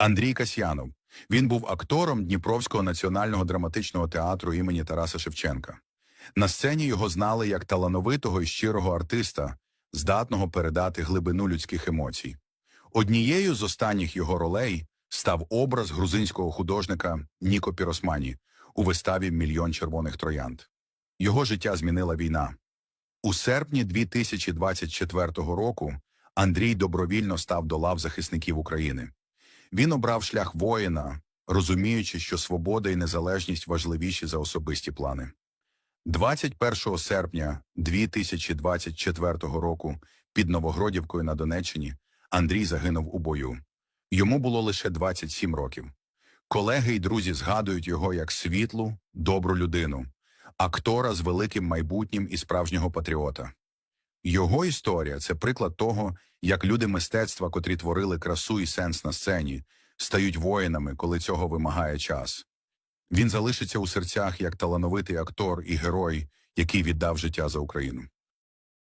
Андрій Касьянов. Він був актором Дніпровського національного драматичного театру імені Тараса Шевченка. На сцені його знали як талановитого і щирого артиста, здатного передати глибину людських емоцій. Однією з останніх його ролей став образ грузинського художника Ніко Піросмані у виставі Мільйон червоних троянд. Його життя змінила війна. У серпні 2024 року Андрій добровільно став до лав захисників України. Він обрав шлях воїна, розуміючи, що свобода і незалежність важливіші за особисті плани. 21 серпня 2024 року під Новогродівкою на Донеччині Андрій загинув у бою. Йому було лише 27 років. Колеги й друзі згадують його як світлу, добру людину, актора з великим майбутнім і справжнього патріота. Його історія це приклад того, як люди мистецтва, котрі творили красу і сенс на сцені, стають воїнами, коли цього вимагає час. Він залишиться у серцях як талановитий актор і герой, який віддав життя за Україну.